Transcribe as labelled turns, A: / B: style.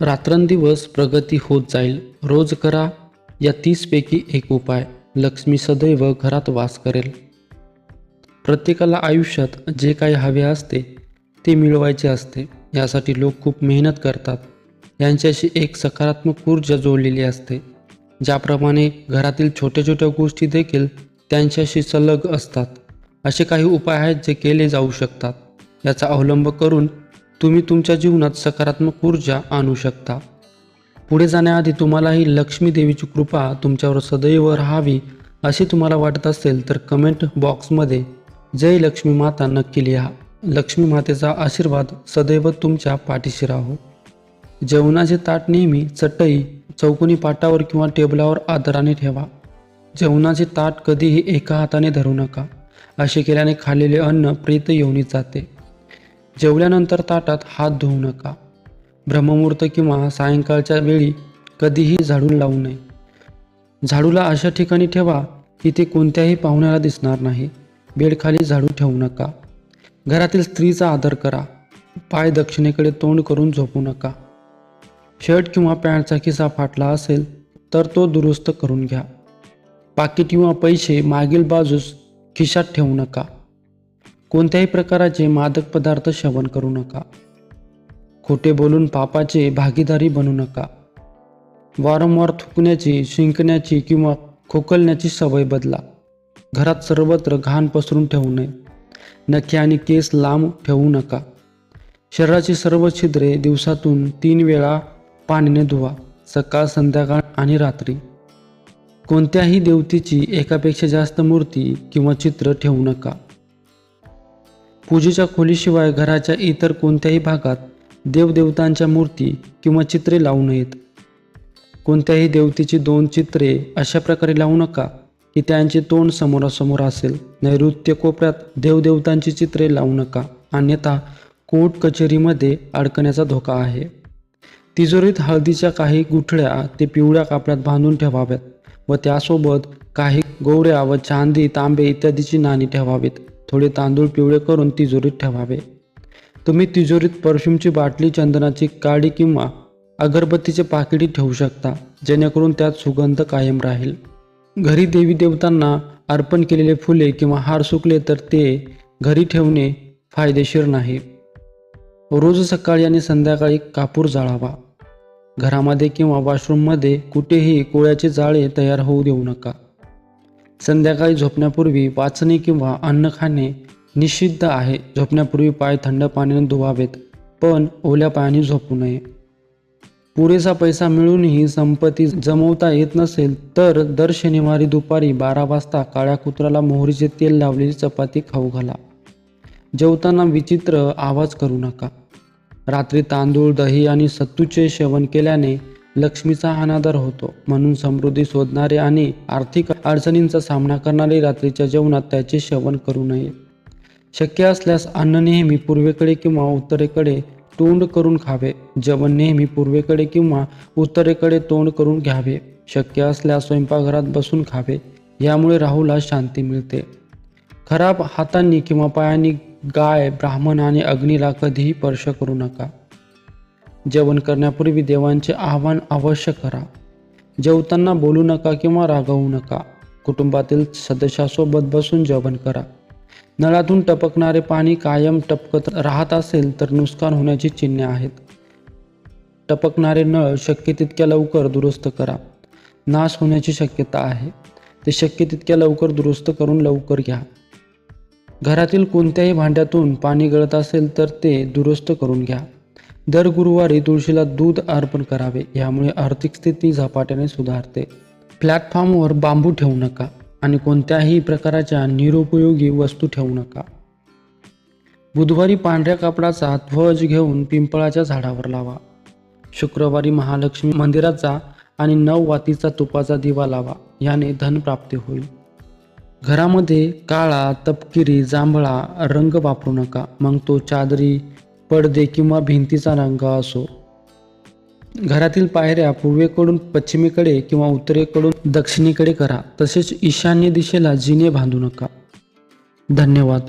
A: रात्रंदिवस प्रगती होत जाईल. रोज करा. या तीसपैकी एक उपाय. लक्ष्मी सदैव घरात वास करेल. प्रत्येकाला आयुष्यात जे काही हवे असते ते मिळवायचे असते. यासाठी लोक खूप मेहनत करतात. यांच्याशी एक सकारात्मक ऊर्जा जोडलेली असते. ज्याप्रमाणे घरातील छोट्या छोट्या गोष्टी देखील त्यांच्याशी सलग असतात. असे काही उपाय आहेत जे केले जाऊ शकतात. याचा अवलंब करून तुम्ही तुमच्या जीवनात सकारात्मक ऊर्जा आणू शकता. पुढे जाण्याआधी तुम्हालाही लक्ष्मी देवीची कृपा तुमच्यावर सदैव राहावी अशी तुम्हाला वाटत असेल तर कमेंट बॉक्समध्ये जय लक्ष्मी माता नक्की लिहा. लक्ष्मी मातेचा आशीर्वाद सदैव तुमच्या पाठीशी राहो. जेवणाचे ताट नेहमी चटई चौकोनी पाटावर किंवा टेबलावर आदराने ठेवा. जेवणाचे ताट कधीही एका हाताने धरू नका. असे केल्याने खाल्लेले अन्न प्रीत येऊन जाते. जेवल्यानंतर ताटात हात धुवू नका. ब्रह्ममुहूर्त किंवा सायंकाळच्या वेळी कधीही झाडू लावू नये. झाडूला अशा ठिकाणी ठेवा की ते कोणत्याही पाहुण्याला दिसणार नाही. बेडखाली झाडू ठेवू नका. घरातील स्त्रीचा आदर करा. पाय दक्षिणेकडे तोंड करून झोपू नका. शर्ट किंवा पॅन्टचा खिसा फाटला असेल तर तो दुरुस्त करून घ्या. पाकिट किंवा पैसे मागील बाजूस खिशात ठेवू नका. कोणत्याही प्रकाराचे मादक पदार्थ सेवन करू नका. खोटे बोलून पापाचे भागीदारी बनू नका. वारंवार थुकण्याची शिंकण्याची किंवा खोकलण्याची सवय बदला. घरात सर्वत्र घाण पसरून ठेवू नये. नखे आणि केस लांब ठेवू नका. शरीराची सर्व छिद्रे दिवसातून तीन वेळा पाण्याने धुवा सकाळ संध्याकाळ आणि रात्री. कोणत्याही देवतेची एकापेक्षा जास्त मूर्ती किंवा चित्र ठेवू नका. पूजेच्या खोलीशिवाय घराच्या इतर कोणत्याही भागात देवदेवतांच्या मूर्ती किंवा चित्रे लावू नयेत. कोणत्याही देवतेची दोन चित्रे अशा प्रकारे लावू नका की त्यांचे तोंड समोरासमोर असेल. नैऋत्य कोपऱ्यात देवदेवतांची चित्रे लावू नका. अन्यथा कोर्ट कचेरीमध्ये अडकण्याचा धोका आहे. तिजोरीत हळदीच्या काही गुठळ्या ते पिवळ्या कापड्यात बांधून ठेवाव्यात व त्यासोबत काही गोवऱ्या व चांदी तांबे इत्यादीची नाणी ठेवावीत. थोडे तांदूळ पिवळे करून तिजोरीत ठेवावे. तुम्ही तिजोरीत परफ्यूमची बाटली चंदनाची काडी किंवा अगरबत्तीचे पाकिटी ठेवू शकता जेणेकरून त्यात सुगंध कायम राहील. घरी देवी देवतांना अर्पण केलेले फुले किंवा हार सुकले तर ते घरी ठेवणे फायदेशीर नाही. रोज सकाळी आणि संध्याकाळी कापूर जाळावा. घरामध्ये किंवा वॉशरूममध्ये कुठेही कोळ्याचे जाळे तयार होऊ देऊ नका. संध्याकाळी झोपण्यापूर्वी वाचणे किंवा अन्न खाणे निषिद्ध आहे. झोपण्यापूर्वी पाय थंड पाण्याने धुवावेत पण ओल्या पायाने झोपू नये. पुरेसा पैसा मिळूनही संपत्ती जमवता येत नसेल तर दर शनिवारी दुपारी बारा वाजता काळ्या कुत्र्याला मोहरीचे तेल लावलेली चपाती खाऊ घाला. जेवताना विचित्र आवाज करू नका. रात्री तांदूळ दही आणि सत्तूचे सेवन केल्याने लक्ष्मीचा अनादर होतो. म्हणून समृद्धी शोधणारे आणि आर्थिक अडचणींचा सामना करणारे रात्रीच्या जेवणात त्याचे सेवन करू नये. शक्य असल्यास अन्न नेहमी पूर्वेकडे किंवा उत्तरेकडे तोंड करून खावे. जेवण नेहमी पूर्वेकडे किंवा उत्तरेकडे तोंड करून घ्यावे. शक्य असल्यास स्वयंपाकघरात बसून खावे. यामुळे राहूला शांती मिळते. खराब हातांनी किंवा पायांनी गाय ब्राह्मण आणि अग्नीला कधीही स्पर्श करू नका. जेवण करण्यापूर्वी देवांचे आवाहन अवश्य करा. जेवताना बोलू नका किंवा रागवू नका. कुटुंबातील सदस्यासोबत बसून जेवण करा. नळातून टपकणारे पाणी कायम टपकत राहत असेल तर नुकसान होण्याची चिन्हे आहेत. टपकणारे नळ शक्य तितक्या लवकर दुरुस्त करा. नाश होण्याची शक्यता आहे. ते शक्य तितक्या लवकर दुरुस्त करून लवकर घ्या. घरातील कोणत्याही भांड्यातून पाणी गळत असेल तर ते दुरुस्त करून घ्या. दर गुरुवारी तुळशीला दूध अर्पण करावे यामुळे आर्थिक स्थिती झपाट्याने सुधारते. प्लॅटफॉर्मवर बांबू ठेवू नका आणि कोणत्याही प्रकारच्या निरुपयोगी वस्तू ठेवू नका. बुधवारी पांढऱ्या कापडाचा ध्वज घेऊन पिंपळाच्या झाडावर लावा. शुक्रवारी महालक्ष्मी मंदिराचा आणि नऊ वातीचा तुपाचा दिवा लावा याने धनप्राप्ती होईल. घरामध्ये काळा तपकिरी जांभळा रंग वापरू नका मग तो चादरी पडदे किंवा भिंतीचा रंग असो. घरातील पायऱ्या पूर्वेकडून पश्चिमेकडे किंवा उत्तरेकडून दक्षिणेकडे करा. तसेच ईशान्य दिशेला जिने बांधू नका. धन्यवाद.